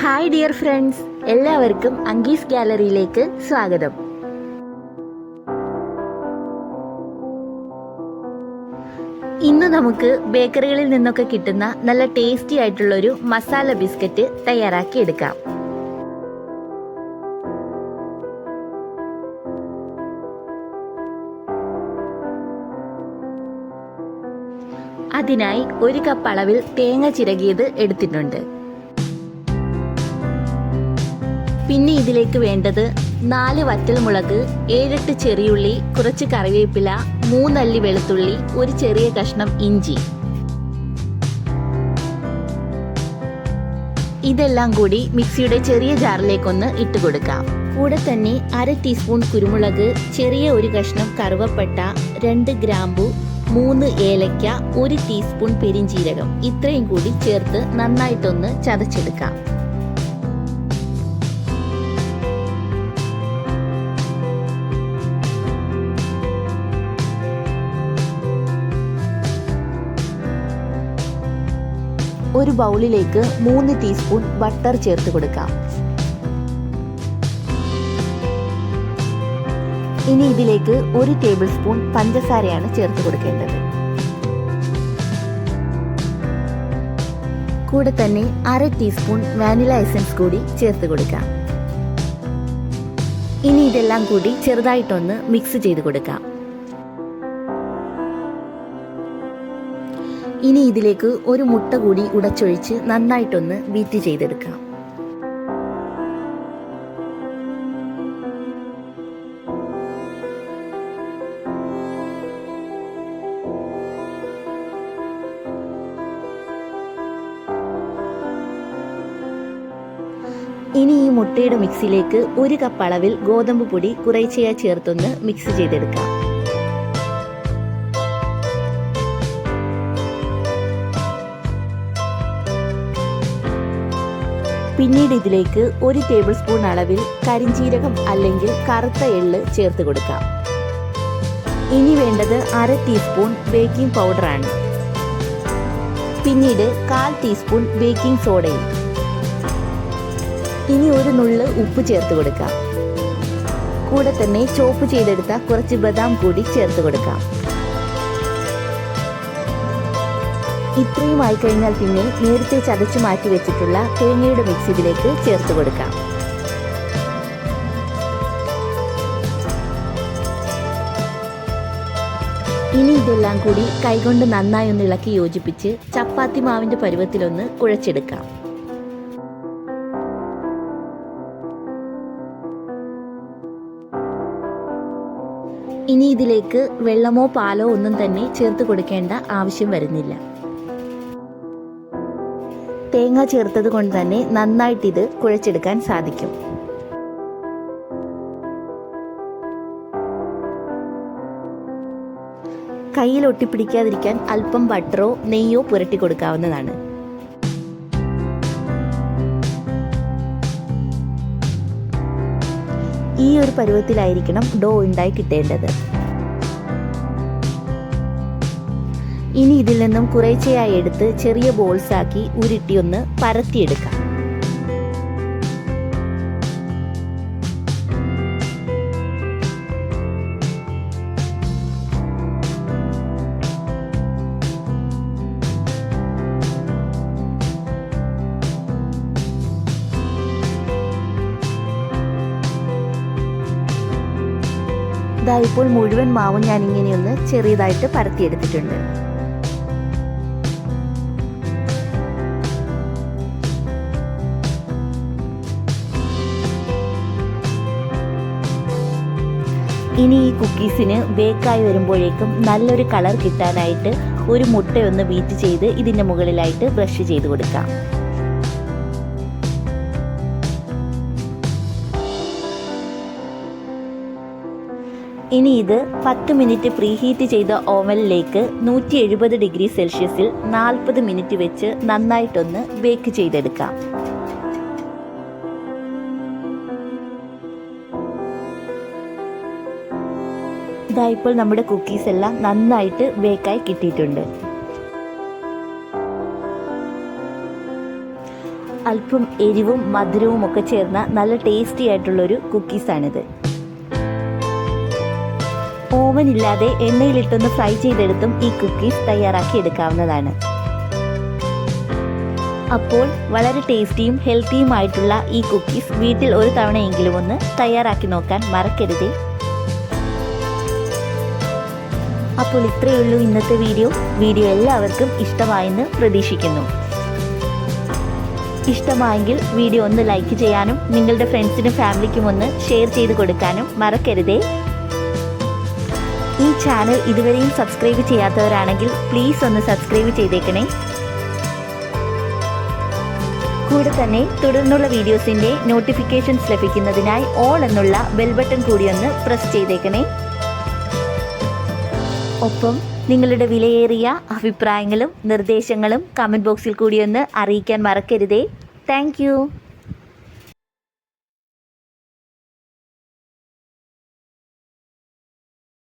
Hi dear friends എല്ലാവർക്കും അങ്കീസ് ഗാലറിയിലേക്ക് സ്വാഗതം. ഇന്ന് നമുക്ക് ബേക്കറികളിൽ നിന്നൊക്കെ കിട്ടുന്ന നല്ല ടേസ്റ്റി ആയിട്ടുള്ള ഒരു മസാല ബിസ്ക്കറ്റ് തയ്യാറാക്കി എടുക്കാം. അതിനായി ഒരു കപ്പ് അളവിൽ തേങ്ങ ചിരകിയത് എടുത്തിട്ടുണ്ട്. പിന്നെ ഇതിലേക്ക് വേണ്ടത് നാല് വറ്റൽമുളക് ഏഴെട്ട് ചെറിയുള്ളി കുറച്ച് കറിവേപ്പില മൂന്നല്ലി വെളുത്തുള്ളി ഒരു ചെറിയ കഷ്ണം ഇഞ്ചി. ഇതെല്ലാം കൂടി മിക്സിയുടെ ചെറിയ ജാറിലേക്കൊന്ന് ഇട്ട് കൊടുക്കാം. കൂടെ തന്നെ അര ടീസ്പൂൺ കുരുമുളക് ചെറിയ ഒരു കഷ്ണം കറുവപ്പട്ട രണ്ട് ഗ്രാമ്പു മൂന്ന് ഏലയ്ക്ക ഒരു ടീസ്പൂൺ പെരിഞ്ചീരകം. ഇത്രയും കൂടി ചേർത്ത് നന്നായിട്ടൊന്ന് ചതച്ചെടുക്കാം. ഒരു ബൗളിലേക്ക് മൂന്ന് ടീസ്പൂൺ ബട്ടർ ചേർത്ത് കൊടുക്കാം. ഇനി ഇതിലേക്ക് ഒരു ടേബിൾ സ്പൂൺ പഞ്ചസാരയാണ് ചേർത്ത് കൊടുക്കേണ്ടത്. കൂടെ തന്നെ അര ടീസ്പൂൺ വാനില എസൻസ് കൂടി ചേർത്ത് കൊടുക്കാം. ഇനി ഇതെല്ലാം കൂടി ചെറുതായിട്ടൊന്ന് മിക്സ് ചെയ്ത് കൊടുക്കാം. ഇനി ഇതിലേക്ക് ഒരു മുട്ട കൂടി ഉടച്ചൊഴിച്ച് നന്നായിട്ടൊന്ന് ബീറ്റ് ചെയ്തെടുക്കാം. ഇനി ഈ മുട്ടയുടെ മിക്സിയിലേക്ക് ഒരു കപ്പ് അളവിൽ ഗോതമ്പ് പൊടി കുറേശ്ശെയായി ചേർത്തൊന്ന് മിക്സ് ചെയ്തെടുക്കാം. പിന്നീട് ഇതിലേക്ക് ഒരു ടേബിൾ സ്പൂൺ അളവിൽ കരിഞ്ചീരകം അല്ലെങ്കിൽ കറുത്ത എള്ള് ചേർത്ത് കൊടുക്കാം. ഇനി വേണ്ടത് അര ടീസ്പൂൺ ബേക്കിംഗ് പൗഡറാണ്. പിന്നീട് കാൽ ടീസ്പൂൺ ബേക്കിംഗ് സോഡയും. ഇനി ഒരു നുള്ള് ഉപ്പ് ചേർത്ത് കൊടുക്കാം. കൂടെ തന്നെ ചോപ്പ് ചെയ്തെടുത്ത കുറച്ച് ബദാം കൂടി ചേർത്ത് കൊടുക്കാം. ഇത്രയും ആയി കഴിഞ്ഞാൽ പിന്നെ നേരത്തെ ചതച്ചു മാറ്റി വെച്ചിട്ടുള്ള തേങ്ങയുടെ മിക്സ് ഇതിലേക്ക് ചേർത്ത് കൊടുക്കാം. ഇനി ഇതെല്ലാം കൂടി കൈകൊണ്ട് നന്നായി ഒന്ന് ഇളക്കി യോജിപ്പിച്ച് ചപ്പാത്തി മാവിന്റെ പരുവത്തിലൊന്ന് കുഴച്ചെടുക്കാം. ഇനി ഇതിലേക്ക് വെള്ളമോ പാലോ ഒന്നും തന്നെ ചേർത്ത് കൊടുക്കേണ്ട ആവശ്യം വരുന്നില്ല. തേങ്ങ ചേർത്തത് കൊണ്ട് തന്നെ നന്നായിട്ട് ഇത് കുഴച്ചെടുക്കാൻ സാധിക്കും. കയ്യിൽ ഒട്ടിപ്പിടിക്കാതിരിക്കാൻ അല്പം ബട്ടറോ നെയ്യോ പുരട്ടി കൊടുക്കാവുന്നതാണ്. ഈ ഒരു പരുവത്തിലായിരിക്കണം ഡോ ഉണ്ടായി കിട്ടേണ്ടത്. ഇനി ഇതിൽ നിന്നും കുറേച്ചയായി എടുത്ത് ചെറിയ ബോൾസ് ആക്കി ഉരുട്ടി ഒന്ന് പരത്തിയെടുക്കാം. ഇതാ ഇപ്പോൾ മുഴുവൻ മാവും ഞാൻ ഇങ്ങനെയൊന്ന് ചെറിയതായിട്ട് പരത്തിയെടുത്തിട്ടുണ്ട്. ഇനി ഈ കുക്കീസിന് ബേക്കായി വരുമ്പോഴേക്കും നല്ലൊരു കളർ കിട്ടാനായിട്ട് ഒരു മുട്ടയൊന്ന് ബീറ്റ് ചെയ്ത് ഇതിന്റെ മുകളിലായിട്ട് ബ്രഷ് ചെയ്ത് കൊടുക്കാം. ഇനി ഇത് പത്ത് മിനിറ്റ് പ്രീഹീറ്റ് ചെയ്ത ഓവനിലേക്ക് നൂറ്റി എഴുപത് ഡിഗ്രി സെൽഷ്യസിൽ നാൽപ്പത് മിനിറ്റ് വെച്ച് നന്നായിട്ടൊന്ന് ബേക്ക് ചെയ്തെടുക്കാം. ഇതാ ഇപ്പോൾ നമ്മുടെ കുക്കീസ് എല്ലാം നന്നായിട്ട് ബേക്കായി കിട്ടിയിട്ടുണ്ട്. അല്പം എരിവും മധുരവും ഒക്കെ ചേർന്ന നല്ല ടേസ്റ്റി ആയിട്ടുള്ളൊരു കുക്കീസാണിത് ഓവൻ ഇല്ലാതെ എണ്ണയിലിട്ടൊന്ന് ഫ്രൈ ചെയ്തെടുത്തും ഈ കുക്കീസ് തയ്യാറാക്കി എടുക്കാവുന്നതാണ്. അപ്പോൾ വളരെ ടേസ്റ്റിയും ഹെൽത്തിയുമായിട്ടുള്ള ഈ കുക്കീസ് വീട്ടിൽ ഒരു തവണയെങ്കിലും ഒന്ന് തയ്യാറാക്കി നോക്കാൻ മറക്കരുതേ. അപ്പോൾ ഇത്രയേ ഉള്ളൂ ഇന്നത്തെ വീഡിയോ. വീഡിയോ എല്ലാവർക്കും ഇഷ്ടമായെന്ന് പ്രതീക്ഷിക്കുന്നു. ഇഷ്ടമായെങ്കിൽ വീഡിയോ ഒന്ന് ലൈക്ക് ചെയ്യാനും നിങ്ങളുടെ ഫ്രണ്ട്സിനും ഫാമിലിക്കും ഒന്ന് ഷെയർ ചെയ്ത് കൊടുക്കാനും മറക്കരുതേ. ഈ ചാനൽ ഇതുവരെയും സബ്സ്ക്രൈബ് ചെയ്യാത്തവരാണെങ്കിൽ പ്ലീസ് ഒന്ന് സബ്സ്ക്രൈബ് ചെയ്തേക്കണേ. കൂടെ തന്നെ തുടർന്നുള്ള വീഡിയോസിന്റെ നോട്ടിഫിക്കേഷൻസ് ലഭിക്കുന്നതിനായി ഓൾ എന്നുള്ള ബെൽ ബട്ടൺ കൂടി ഒന്ന് പ്രസ് ചെയ്തേക്കണേ. ഒപ്പം നിങ്ങളുടെ വിലയേറിയ അഭിപ്രായങ്ങളും നിർദ്ദേശങ്ങളും കമന്റ് ബോക്സിൽ കൂടി ഒന്ന് അറിയിക്കാൻ മറക്കരുതേ. താങ്ക്